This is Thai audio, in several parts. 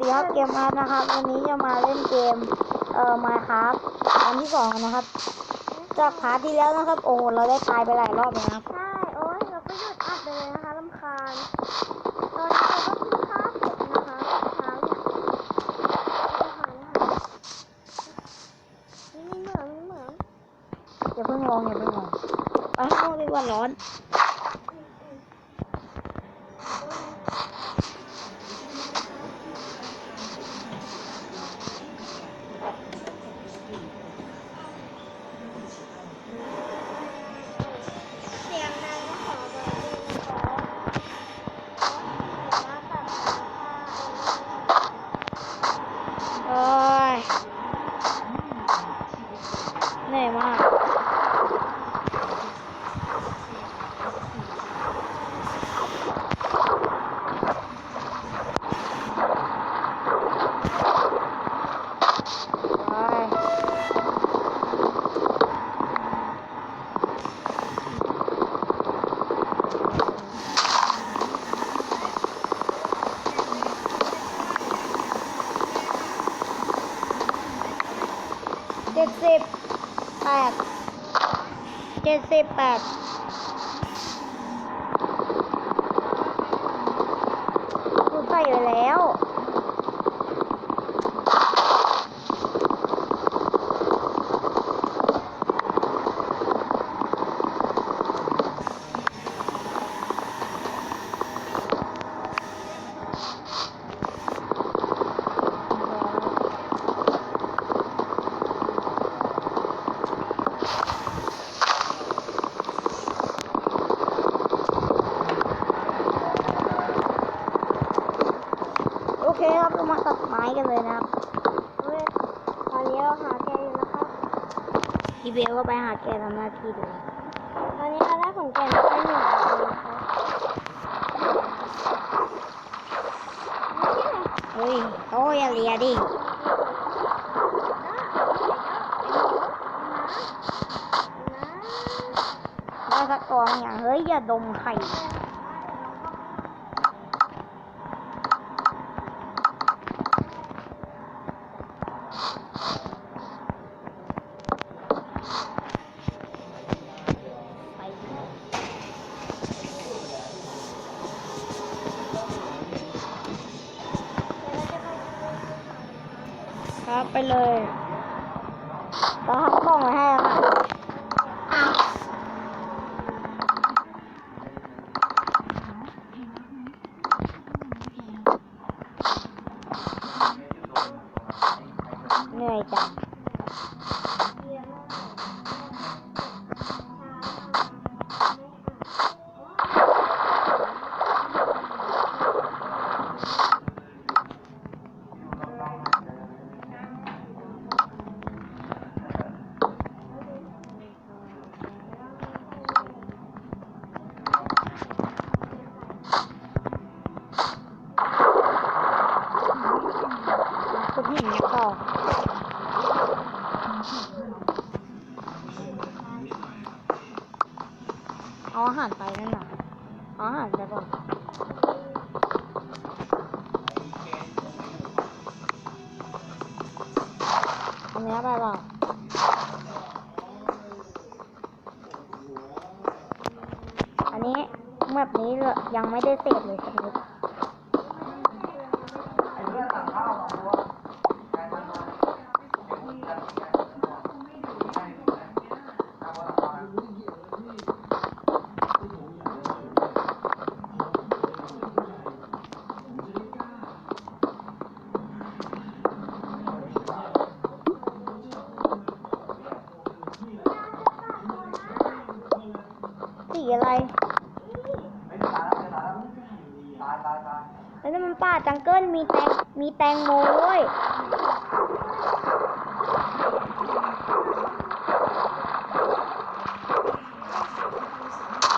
ดีครับเกมอาร์ตนะครับ วันนี้จะมาเล่นเกมเอ่อมาครับวันที่สองนะครับ จากพาร์ทที่แล้วนะครับ โอ้เราได้ตายไปหลายรอบเลยนะครับใช่โอ้ยเราก็หยุดอัดไปเลยนะคะลำคาญตอนนี้เราก็กินข้าวเสร็จนะคะเช้าเนี่ยนี่เหมืองมีเหมืองอย่าเพิ่งลองอย่าเพิ่งลองไปข้างนอกดีกว่าร้อน เสียงดังก็ขอบอกด้วยนะคะเพราะว่าตัดสายค่ะ โอ้ยเหนื่อยมาก โอ้ยเจ็ดสิบแปด เจ็ดสิบแปดกูใส่ไปแล้ว โอเคครับเรามาตัดไม้กันเลยนะครับ เฮ้ยตอนนี้เราหาแกอยู่นะครับ พี่เบลก็ไปหาแกทำหน้าที่ดูตอนนี้เราได้ของแกแค่หนึ่งอันนะคะเฮ้ยโอ้ยอย่าเลียดิได้สักตัวอย่างเฮ้ย อย่าดมไข่ ไปเลยเราทำกล่องให้แล้วค่ะเหนื่อยจัง เอาอาหารไปนั่นน่ะเอาอาหารไปก่อนอันนี้ไปเปล่าอันนี้แบบนี้เลยยังไม่ได้เสร็จเลยสักนิด สีอะไรแล้วนี่มันป่าจังเกิลมีแตงมีแตงโมด้วย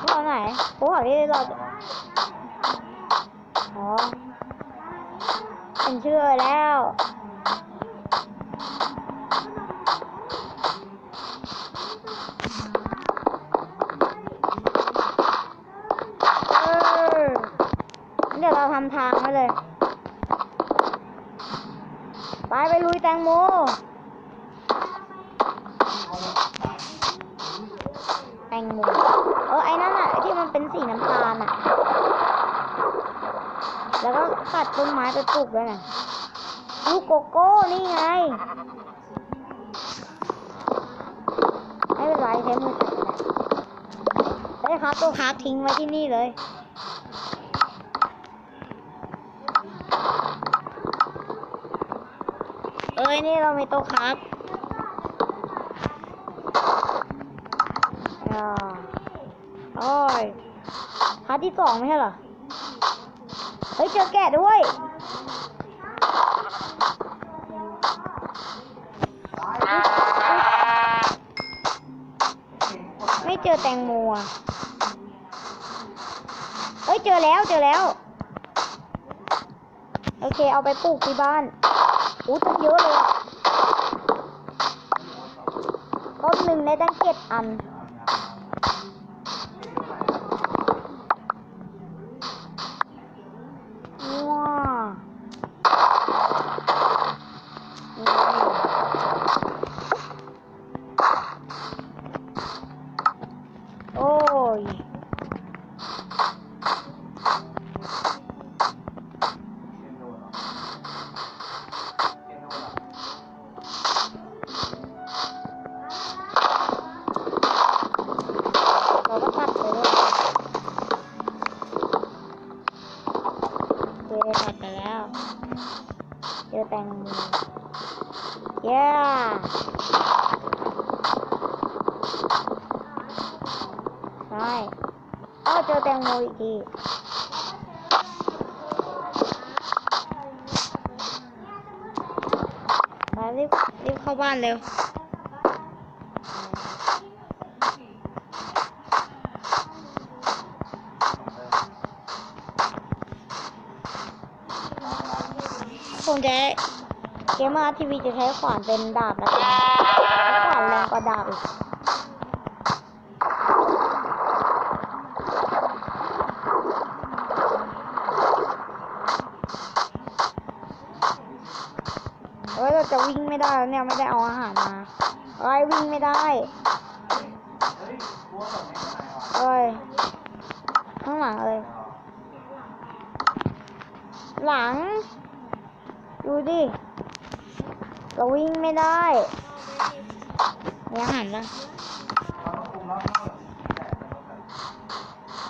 พวกไหนพวกที่เราอ๋อเป็นชื่อแล้ว ทำทางไว้เลย ไปไปลุยแตงโม แตงโม เออไอ้นั่นอะที่มันเป็นสีน้ำตาลอะแล้วก็ตัดต้นไม้ไปปลูกด้วยนะลูกโกโก้นี่ไง ไม่เป็นไรใช้มือตัดได้เฮ้ยครับตัวครับทิ้งไว้ที่นี่เลย อ้ยนี่เรามีโต๊ะครับอ่าโอ้ยพาร์ทที่สองไม่ใช่เหรอ เฮ้ย เจอแกะด้วย ไม่เจอแตงโมอะเอ้ย เจอแล้ว เจอแล้ว โอเค เอาไปปลูกที่บ้าน อู้ตั้งเยอะเลยอะต้นหนึ่งในตั้งเจ็ดอัน โอเคตัดไปแล้วเจอแตงโมเย้ใช่ก็เจอแตงโมอีกทีมารีบรีบเข้าบ้านเร็ว ผมจะเกมมาทีวีจะใช้ขวานเป็นดาบแล้วกันขวานแรงกว่าดาบอีกเอ้ยเราจะวิ่งไม่ได้แล้วเนี่ยไม่ได้เอาอาหารมาเอ้ยวิ่งไม่ได้เอ้ยข้างหลังเลย หลัง ดูดิ เราวิ่งไม่ได้มีอาหารปะ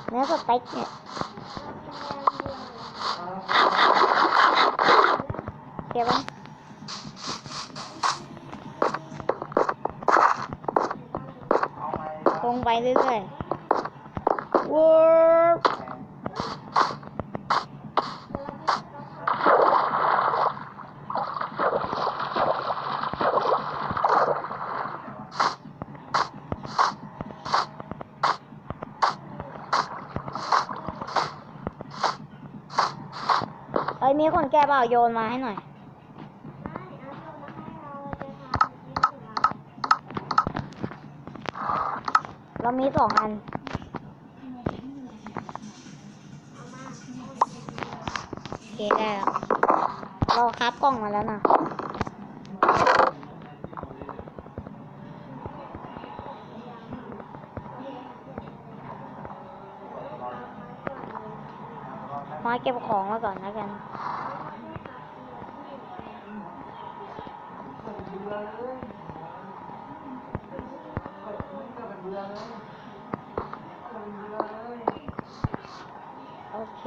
เนื้อสเต็กเนี่ยเก็บไว้ลงไปเรื่อยๆว้าว ยมีคนแก้เปล่าโยนมาให้หน่อย เรามีสองอัน โอเคได้แล้วเราครับกล่องมาแล้วนะมาเก็บของมาก่อนแล้วกัน โอเค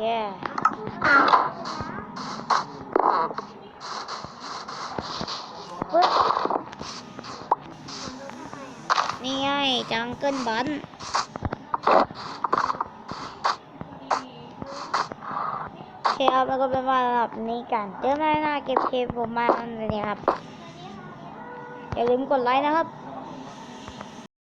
ปึ๊บนี่ไงจังเกิลบันโอเคครับแล้วก็เป็นว่าระดับนี้กันเจอกันหน้าเก็บเคผมมาอันนี้ครับ อย่าลืมกดไลค์นะครับ